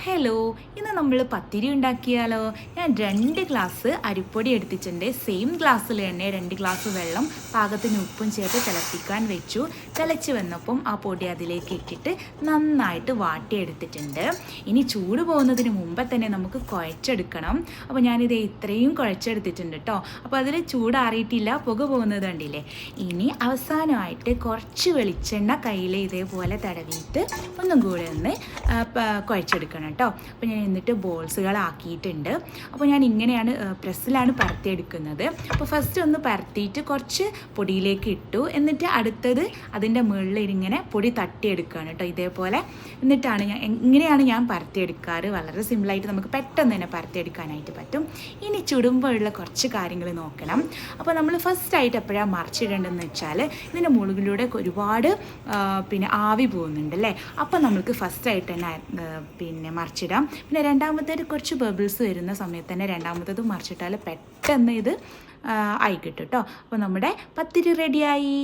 Hello ഇന്ന് നമ്മൾ പത്തിരി ഉണ്ടാക്കിയാലോ? ഞാൻ രണ്ട് ഗ്ലാസ് അരിപ്പൊടി എടുത്തിട്ടുണ്ട്. സെയിം ഗ്ലാസ്സിൽ തന്നെ രണ്ട് ഗ്ലാസ് വെള്ളം പാകത്തിന് ഉപ്പും ചേർത്ത് തിളപ്പിക്കാൻ വെച്ചു. തിളച്ച് വന്നപ്പം ആ പൊടി അതിലേക്ക് ഇട്ടിട്ട് നന്നായിട്ട് വാട്ടിയെടുത്തിട്ടുണ്ട്. ഇനി ചൂട് പോകുന്നതിന് മുമ്പേ തന്നെ നമുക്ക് കുഴച്ചെടുക്കണം. അപ്പോൾ ഞാനിത് ഇത്രയും കുഴച്ചെടുത്തിട്ടുണ്ട് കേട്ടോ അപ്പോൾ അതിൽ ചൂടാറിയിട്ടില്ല പുക പോകുന്നത് കണ്ടില്ലേ? ഇനി അവസാനമായിട്ട് കുറച്ച് വെളിച്ചെണ്ണ കയ്യിൽ ഇതേപോലെ തടവിയിട്ട് ഒന്നും കൂടെ ഒന്ന് കുഴച്ചെടുക്കണം കേട്ടോ അപ്പോൾ ഞാൻ എന്നിട്ട് ബോൾസുകളാക്കിയിട്ടുണ്ട് അപ്പോൾ ഞാൻ ഇങ്ങനെയാണ് പ്രസ്സിലാണ് പരത്തിയെടുക്കുന്നത്. അപ്പോൾ ഫസ്റ്റ് ഒന്ന് പരത്തിയിട്ട് കുറച്ച് പൊടിയിലേക്ക് ഇട്ടു. എന്നിട്ട് അടുത്തത് അതിന്റെ മുകളിൽ ഇങ്ങനെ പൊടി തട്ടിയെടുക്കുകയാണ് കേട്ടോ ഇതേപോലെ. എന്നിട്ടാണ് ഞാൻ ഇങ്ങനെയാണ് ഞാൻ പരത്തിയെടുക്കാറ്. വളരെ സിമ്പിളായിട്ട് നമുക്ക് പെട്ടെന്ന് തന്നെ പരത്തിയെടുക്കാനായിട്ട് പറ്റും. ഇനി ചുടുമ്പോഴുള്ള കുറച്ച് കാര്യങ്ങൾ നോക്കണം. അപ്പോൾ നമ്മൾ ഫസ്റ്റായിട്ട് എപ്പോഴാണ് മറിച്ചിടേണ്ടതെന്ന് വെച്ചാൽ ഇതിന്റെ മുകളിലൂടെ ഒരുപാട് പിന്നെ ആവി പോകുന്നുണ്ട് അല്ലേ? അപ്പോൾ നമ്മൾക്ക് ഫസ്റ്റായിട്ട് തന്നെ പിന്നെ മറിച്ചിടാം. പിന്നെ രണ്ടാമത്തേത് കുറച്ച് ബബിൾസ് വരുന്ന സമയത്ത് തന്നെ രണ്ടാമത്തത് മറിച്ചിട്ടാൽ പെട്ടെന്ന് ഇത് ആയി കിട്ടും കേട്ടോ അപ്പോൾ നമ്മുടെ പത്തിരി റെഡിയായി